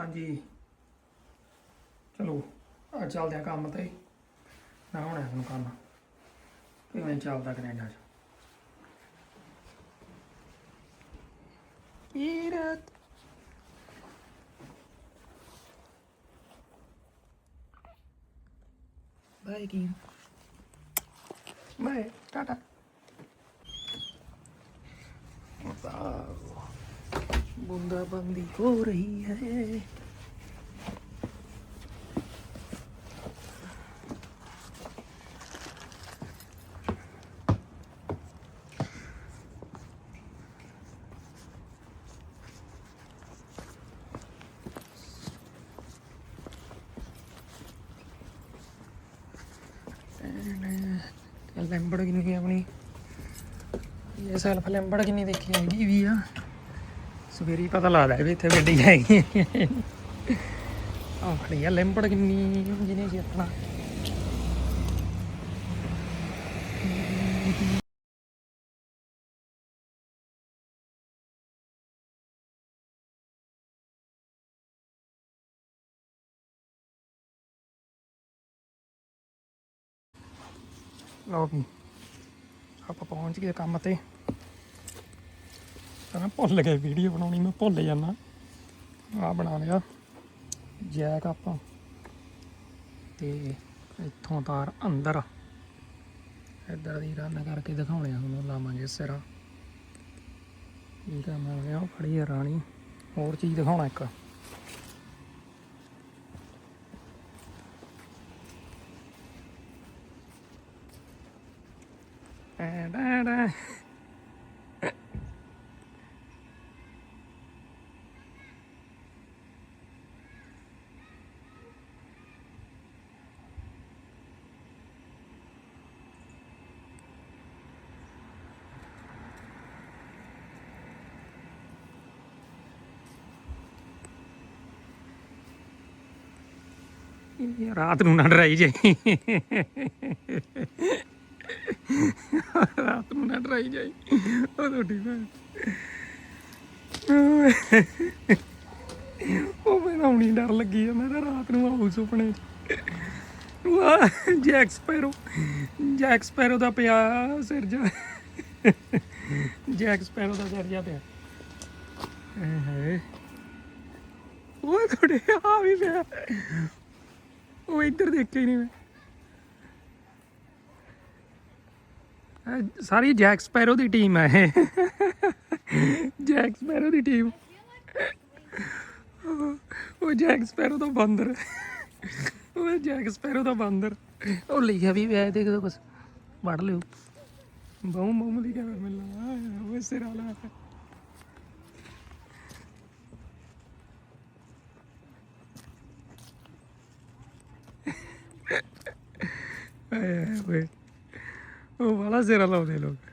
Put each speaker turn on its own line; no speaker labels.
ਹਾਂਜੀ। ਚਲੋ ਆ ਚੱਲਦੇ ਆ ਕੰਮ ਤੇ। ਨਾ ਹੋਣਾ ਤੁਹਾਨੂੰ ਕੰਮ। ਕਿਵੇਂ ਚੱਲਦਾ ਕੈਨੇਡਾ ਚ। ਕੀਰਤ ਬਾਏ ਕੀ? ਬਾਏ ਟਾਟਾ। बूंदा बंदी हो रही है ਲੈਂਬੜਗਿਨੀ ਆਪਣੀ ਇਹ ਸੈਲਫ ਲੈਂਬੜਗਿਨੀ ਦੇਖੀ ਹੈਗੀ ਵੀ ਆ ਸਵੇਰੀ ਪਤਾ ਲੱਗਦਾ ਵੀ ਇੱਥੇ ਗੱਡੀ ਹੈਗੀ। ਆ ਖੜੀ ਆ ਲੈਂਬੜਗਿਨੀ ਜਿਹਨੇ ਜਿੱਤਣਾ ਲਓ ਵੀ ਆਪਾਂ ਪਹੁੰਚ ਗਏ ਕੰਮ ਤੇ। ਤਾਂ ਭੁੱਲ ਗਿਆ ਵੀਡੀਓ ਬਣਾਉਣੀ, ਮੈਂ ਭੁੱਲ ਜਾਂਦਾ। ਆ ਬਣਾ ਲਿਆ, ਜੈਕ ਆਪਾਂ। ਤੇ ਇੱਥੋਂ ਤਾਰ ਅੰਦਰ। ਇੱਧਰ ਦੀ ਰਨ ਕਰਕੇ ਦਿਖਾਉਣੇ ਆ ਹੁਣ ਲਾਵਾਂਗੇ ਸਿਰਾ। ਠੀਕ ਆ ਗਿਆ ਖੜੀ ਹੈ ਰਾਣੀ। ਹੋਰ ਚੀਜ਼ ਦਿਖਾਉਣਾ ਇੱਕ। ਐ ਡੈ। ਰਾਤ ਨੂੰ ਨਾ ਡਰਾਈ ਜਾਈ ਰਾਤ ਨੂੰ ਨਾ ਡਰਾਈ ਜਾਈ ਉਹ ਤੁਹਾਡੀ ਭੈਣ ਉਹ ਮੈਨੂੰ ਨਹੀਂ ਡਰ ਲੱਗੀ ਜਾਂਦਾ ਤਾਂ ਰਾਤ ਨੂੰ ਆਉ ਸੁਪਨੇ। ਚ ਵਾਹ, ਜੈਕ ਸਪੈਰੋ ਜੈਕ ਸਪੈਰੋ ਦਾ ਪਿਆ ਸਿਰ ਜਾ ਜੈਕ ਸਪੈਰੋ ਦਾ ਸਿਰ ਜਾ ਪਿਆ। ਹੈ ਹੈ ਉਹ ਤੁਹਾਡੇ ਆ ਵੀ ਪਿਆ। ਉਹ ਇੱਧਰ ਦੇਖਿਆ ਹੀ ਨਹੀਂ ਮੈਂ ਇਹ ਸਾਰੀ ਜੈਕ ਸਪੈਰੋ ਦੀ ਟੀਮ ਹੈ ਇਹ ਜੈਕ ਸਪੈਰੋ ਦੀ ਟੀਮ ਉਹ ਜੈਕ ਸਪੈਰੋ ਦਾ ਬਾਂਦਰ ਉਹ ਜੈਕ ਸਪੈਰੋ ਦਾ ਬਾਂਦਰ ਉਹ ਲਿਖਿਆ ਵੀ ਵੈ ਦੇਖ ਦੋ ਬਸ ਪੜ ਲਿਓ ਬਹੁ ਬਹੁ ਲਿਖਿਆ ਹੋਇਆ ਮੈਨੂੰ ਉਹ ਸਿਰ ਵਾਲਾ ਓਏ ਉਹ ਵਾਲਾ ਸਿਰ ਲਾਉਂਦੇ ਲੋਕ